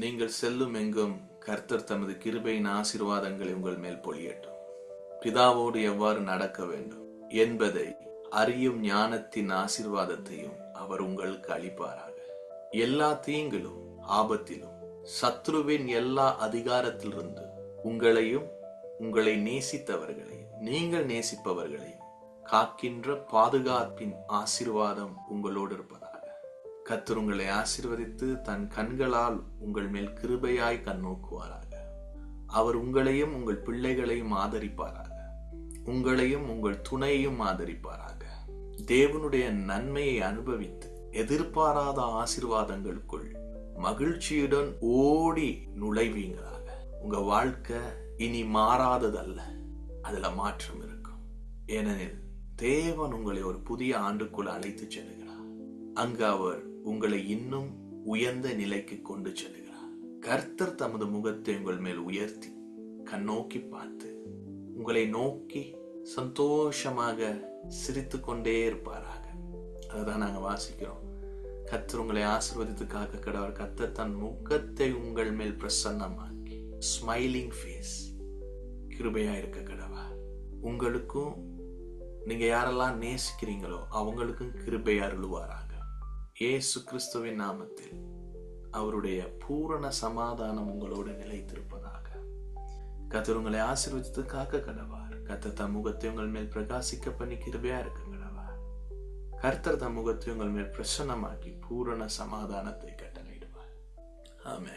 நீங்கள் செல்லும் எங்கும் கர்த்தர் தமது கிருபையின் ஆசீர்வாதங்களை உங்கள் மேல் பொழியட்டும். பிதாவோடு எவ்வாறு நடக்க வேண்டும் என்பதை அறியும் ஞானத்தின் ஆசீர்வாதத்தையும் அவர் உங்களுக்கு அளிப்பாராக. எல்லா தீங்கிலும் ஆபத்திலும் சத்ருவின் எல்லா அதிகாரத்திலிருந்து உங்களையும் உங்களை நேசித்தவர்களையும் நீங்கள் நேசிப்பவர்களையும் காக்கின்ற பாதுகாப்பின் ஆசீர்வாதம் உங்களோடு இருப்பதாக கத்தர் உங்களை ஆசிர்வதித்து தன் கண்களால் உங்கள் மேல் கிருபையாய் கண்ணோக்குவாராக அவர் உங்களையும் உங்கள் பிள்ளைகளையும் ஆதரிப்பாராக. உங்களையும் உங்கள் துணையையும் ஆதரிப்பாராக. தேவனுடைய நன்மையை அனுபவித்து எதிர்பாராத ஆசிர்வாதங்களுக்குள் மகிழ்ச்சியுடன் ஓடி நுழைவீங்களாக. உங்க வாழ்க்கை இனி மாறாததல்ல அதுல மாற்றம் இருக்கும். ஏனெனில் தேவன் உங்களை ஒரு புதிய ஆண்டுக்குள் அழைத்து செல்கிறார். அங்கு அவர் உங்களை இன்னும் உயர்ந்த நிலைக்கு கொண்டு செல்கிறார் கர்த்தர் தமது முகத்தை உங்கள் மேல் உயர்த்தி கண்ணோக்கி பார்த்து உங்களை நோக்கி சந்தோஷமாக சிரித்து கொண்டே இருப்பாராக. அதுதான் நாங்க வாசிக்கிறோம். கர்த்தர் உங்களை ஆசிர்வதித்து காக்க கடவர் கர்த்தர் தன் முகத்தை உங்கள் மேல் பிரசன்னமாக்கி ஸ்மைலிங் ஃபேஸ் கிருபையா இருக்க கடவா. உங்களுக்கும் நீங்க யாரெல்லாம் நேசிக்கிறீங்களோ அவங்களுக்கும் கிருபை அருளுவாராக. இயேசு கிறிஸ்துவின் நாமத்தில் அவருடைய பூரண சமாதானம் உங்களோடு நிலைத்திருப்பதாக. கத்தர் உங்களை ஆசீர்வதித்து காக்க கடவார் கத்தர் தம் முகத்தை உங்கள் மேல் பிரகாசிக்க பண்ணி கிருபையா இருக்க கடவார் கர்த்தர் தம் முகத்தை உங்கள் மேல் பிரசன்னமாக்கி பூரண சமாதானத்தை கட்டளையிடுவார். ஆமே